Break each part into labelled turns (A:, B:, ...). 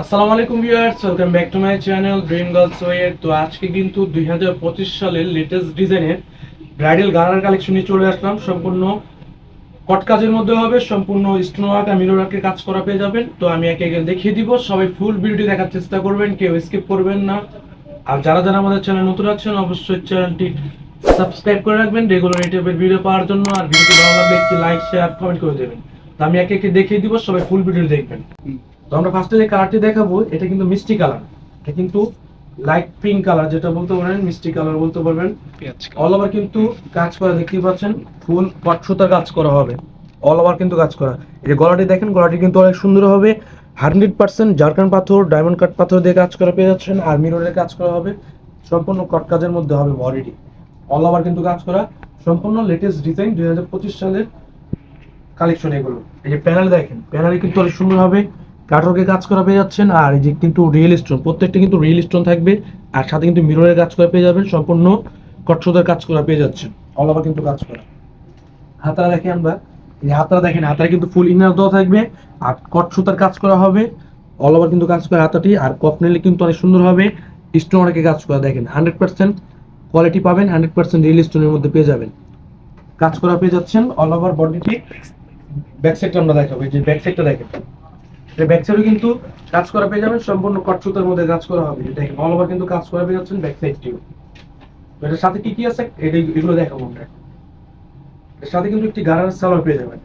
A: আসসালামু আলাইকুম viewers, welcome back to my channel dream girls ওয়ের তো আজকে কিন্তু দুই হাজার পঁচিশ সালের লেটেস্ট ডিজাইনের ব্রাইডাল গারার কালেকশন নিয়ে চলে আসলাম। সম্পূর্ণ কট কাজের মধ্যে হবে, সম্পূর্ণ স্টোন ওয়ার্ক আর মিরর ওয়ার্কের কাজ করা পেয়ে যাবেন। তো আমি একে একে দেখিয়ে দিব, সবাই ফুল ভিডিওটি দেখার চেষ্টা করবেন, কেউ স্কিপ করবেন না। আর যারা যারা আমাদের চ্যানেল নতুন আছেন, অবশ্যই চ্যানেলটি সাবস্ক্রাইব করে রাখবেন রেগুলার টাইপের ভিডিও পাওয়ার জন্য। আর ভিডিওটি ভালো লাগলে একটি লাইক শেয়ার কমেন্ট করে দেবেন। তো আমি একে একে দেখিয়ে দিব, সবাই ফুল ভিডিও দেখবেন। তো আমরা ফার্স্টে যে কালারটি দেখাবো এটা কিন্তু মিষ্টি কালার এটা কিন্তু লাইট পিঙ্ক কালার যেটা বলতে পারেন মিষ্টি কালার বলতে পারবেন। অল ওভার কিন্তু কাজ করা দেখতেই পাচ্ছেন ফুল কট সুতার কাজ করা হবে। অল ওভার কিন্তু কাজ করা। এই যে গলাটি দেখেন গলাটি কিন্তু অনেক সুন্দর হবে। হান্ড্রেড পার্সেন্ট জারকান পাথর ডায়মন্ড কাট পাথর দিয়ে কাজ করা পেয়ে যাচ্ছেন আর মিররের কাজ করা হবে। সম্পূর্ণ কট কাজের মধ্যে হবে বডিটি অল ওভার কিন্তু কাজ করা। সম্পূর্ণ লেটেস্ট ডিজাইন দুই হাজার পঁচিশ সালের কালেকশন এগুলো। এই যে প্যানেল দেখেন প্যানেলে কিন্তু অনেক সুন্দর হবে। কাঠরকে কাজ করা পেয়ে যাচ্ছেন, আর এই যে কিন্তু রিয়েল স্টোন প্রত্যেকটা কিন্তু রিয়েল স্টোন থাকবে, আর সাথে কিন্তু মিররের কাজ করা পেয়ে যাবেন, সম্পূর্ণ কটসদের কাজ করা পেয়ে যাচ্ছেন অল ওভার কিন্তু কাজ করা। হাতারা দেখে আমরা, এই হাতারা দেখেন, হাতারা কিন্তু ফুল ইনার দেওয়া থাকবে, আর কটসুতার কাজ করা হবে অল ওভার কিন্তু কাজ করা হাতাটি, আর কপ নিলে কিন্তু অনেক সুন্দর হবে স্টোন অনেকে কাজ করা, দেখেন হান্ড্রেড পার্সেন্ট কোয়ালিটি পাবেন হান্ড্রেড পার্সেন্ট রিয়েল স্টোনের মধ্যে পেয়ে যাবেন। কাজ করা পেয়ে যাচ্ছেন অল ওভার বডিটি ব্যাক সাইডটা আমরা দেখাবো যে ব্যাক সাইডটা দেখেন। ব্যাক কিন্তু কাজ করা পেয়ে যাবেন, সম্পূর্ণ মধ্যে কাজ করা হবে। অল ওভার কিন্তু কাজ করা পেয়ে যাচ্ছেন এটার সাথে কি কি আছে? এটা এগুলো এর সাথে কিন্তু একটি গারার পেয়ে যাবেন।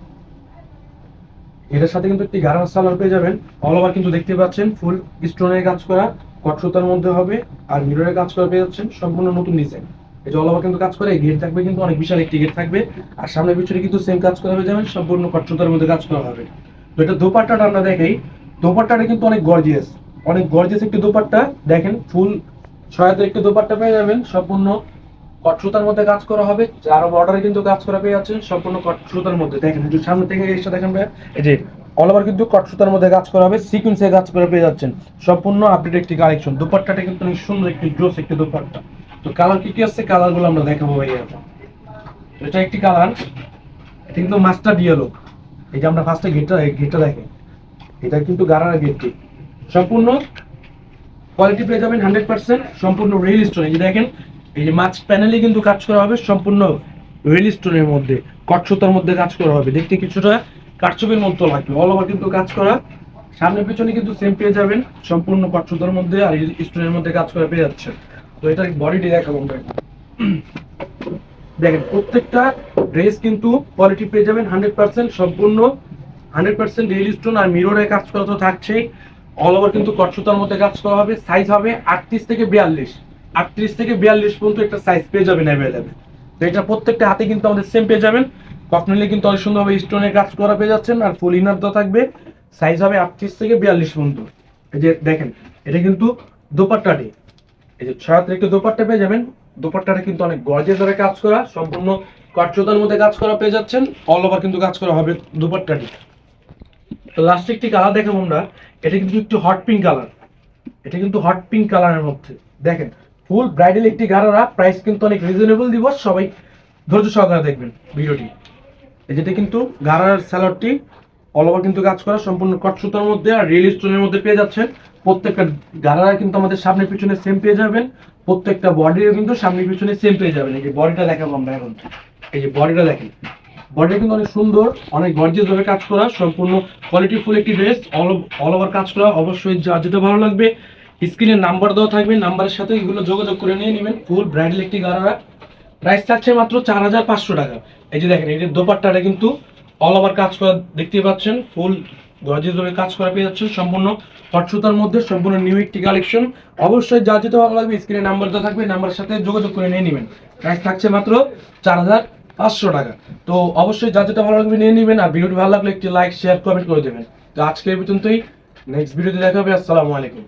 A: এটার সাথে কিন্তু একটি গারার পেয়ে যাবেন। অল ওভার কিন্তু দেখতে পাচ্ছেন ফুল স্টোনের কাজ করা কট সুতার মধ্যে হবে, আর মিররের কাজ করা পেয়ে যাচ্ছেন, সম্পূর্ণ নতুন ডিজাইন এই যে অল ওভার কিন্তু কাজ করে গেট থাকবে কিন্তু অনেক বিশাল একটি গেট থাকবে। আর সামনে পিছনে কিন্তু সেম কাজ করা হয়ে যাবে, সম্পূর্ণ কট সুতার মধ্যে কাজ করা হবে। তো এটা দোপাট্টাটা আমরা দেখাই। দোপাট্টাটা কিন্তু অনেক গর্জিয়াস অনেক গর্জিয়াস একটি দোপাট্টা। দেখেন, ফুল ছয়াতের একটি দোপাট্টা পেয়ে যাবেন। সম্পূর্ণ কট সুতার মধ্যে কাজ করা হবে। আর বর্ডারে কিন্তু কাজ করা পেয়ে যাচ্ছেন সম্পূর্ণ কট মধ্যে। দেখেন, একটু সামনে থেকে এসে দেখেন এই যে অল ওভার কিন্তু কট সুতার মধ্যে কাজ করা হবে। সিকুয়েন্সে কাজ করে পেয়ে যাচ্ছেন। সম্পূর্ণ আপডেট একটি কালেকশন দোপাট্টাটা কিন্তু অনেক সুন্দর একটি জোস একটি দোপাট্টা। তো কালার কি কি আছে? কালারগুলো আমরা দেখাবো ভাইয়া। তো এটা একটি কালার এটা কিন্তু মাস্টার ইয়েলো যে আমরা ফার্স্টে গেটটা গেটটা দেখেন এটা কিন্তু গারারা গেটটি সম্পূর্ণ কোয়ালিটি পেয়ে যাবেন হান্ড্রেড পার্সেন্ট সম্পূর্ণ রিয়েল স্টোন এই যে দেখেন, এই যে মাছ প্যানেলে কিন্তু কাজ করা হবে, সম্পূর্ণ রিয়েল স্টোনের মধ্যে। কটসুতার মধ্যে কাজ করা হবে। দেখতে কিছুটা কাটছবির মতো লাগবে। অল ওভার কিন্তু কাজ করা। সামনে পিছনে কিন্তু সেম পেয়ে যাবেন, সম্পূর্ণ কটসুতার মধ্যে আর স্টোনের মধ্যে কাজ করা পেয়ে যাচ্ছে তো এটার বডিটি দেখাবো আমরা। দেখেন, প্রত্যেকটা ড্রেস কিন্তু কোয়ালিটি পেয়ে যাবেন হান্ড্রেড পার্সেন্ট সম্পূর্ণ হান্ড্রেড পার্সেন্ট রিয়েল স্টোন আর মিররে কাজ করা তো থাকছেই। অল ওভার কিন্তু কটসুতার মধ্যে কাজ করা হবে। সাইজ হবে আটত্রিশ থেকে বিয়াল্লিশ। আটত্রিশ থেকে বিয়াল্লিশ পর্যন্ত একটা সাইজ পেয়ে যাবেন অ্যাভেলেবেল তো এটা প্রত্যেকটা হাতে কিন্তু আমাদের সেম পেয়ে যাবেন। কখনলে কিন্তু অনেক সুন্দরভাবে স্টোনের কাজ করা পেয়ে যাচ্ছেন আর ফুল ইনার থাকবে। সাইজ হবে আটত্রিশ থেকে বিয়াল্লিশ পর্যন্ত। এই যে দেখেন, এটা কিন্তু দোপাট্টাটি এই যে ছয় একটু দোপাট্টা পেয়ে যাবেন। দোপাট্টাটা কিন্তু অনেক গর্জেস ধরে কাজ করা, সম্পূর্ণ কটচোদার মধ্যে কাজ করা পেয়ে যাচ্ছেন। অল ওভার কিন্তু কাজ করা হবে দোপাট্টাটি। লাস্টে কালার দেখাবো আমরা। এটা কিন্তু একটু হট পিঙ্ক কালার এটা কিন্তু হট পিঙ্ক কালারের মধ্যে। দেখেন ফুল ব্রাইডাল একটি গারারা প্রাইস কিন্তু অনেক রিজনেবল দিব সবাই ধৈর্য সহকারে দেখবেন ভিডিওটি। এই যেটা কিন্তু গারার স্যালাডটি অল ওভার কিন্তু কাজ করা, সম্পূর্ণ কট সুতার মধ্যে আর রিয়েল স্টোনের মধ্যে পেয়ে যাচ্ছেন। প্রত্যেকটা গারারা কিন্তু আমাদের সামনে পিছনে সেম পেয়ে যাবেন। প্রত্যেকটা বডিও কিন্তু সামনে পিছনে সেম পেয়ে যাবেন। এই যে বডিটা দেখাবো আমরা এখন। এই যে বডিটা দেখেন। বডিটা কিন্তু অনেক সুন্দর, অনেক গর্জিয়াস ভাবে কাজ করা, সম্পূর্ণ কোয়ালিটি ফুল একটি ড্রেস অল অল ওভার কাজ করা। অবশ্যই যা যেটা ভালো লাগবে স্ক্রিনের নাম্বার দেওয়া থাকবে নাম্বারের সাথে এগুলো যোগাযোগ করে নিয়ে নেবেন। ফুল ব্রাইডাল একটি গারারা প্রাইস থাকছে মাত্র চার হাজার পাঁচশো টাকা। এই যে দেখেন, এই যে দোপাট্টাটা কিন্তু অল ওভার কাজ করা দেখতে পাচ্ছেন। ফুল গর্জিয়াস ভাবে কাজ করা পেয়ে যাচ্ছে সম্পূর্ণ হটসুতার মধ্যে, সম্পূর্ণ নিউ একটি কালেকশন অবশ্যই যা যেতে ভালো লাগবে স্ক্রিনে নাম্বারটা থাকবে নাম্বারের সাথে যোগাযোগ করে নিয়ে নেবেন। প্রাইস থাকছে মাত্র চার হাজার পাঁচশো টাকা। তো অবশ্যই যা যেটা ভালো লাগবে নিয়ে নেবেন, আর ভিডিওটি ভালো লাগলে একটি লাইক শেয়ার কমেন্ট করে দেবেন। তো আজকের পর্যন্তই। নেক্সট ভিডিওতে দেখা হবে, আসসালামু আলাইকুম।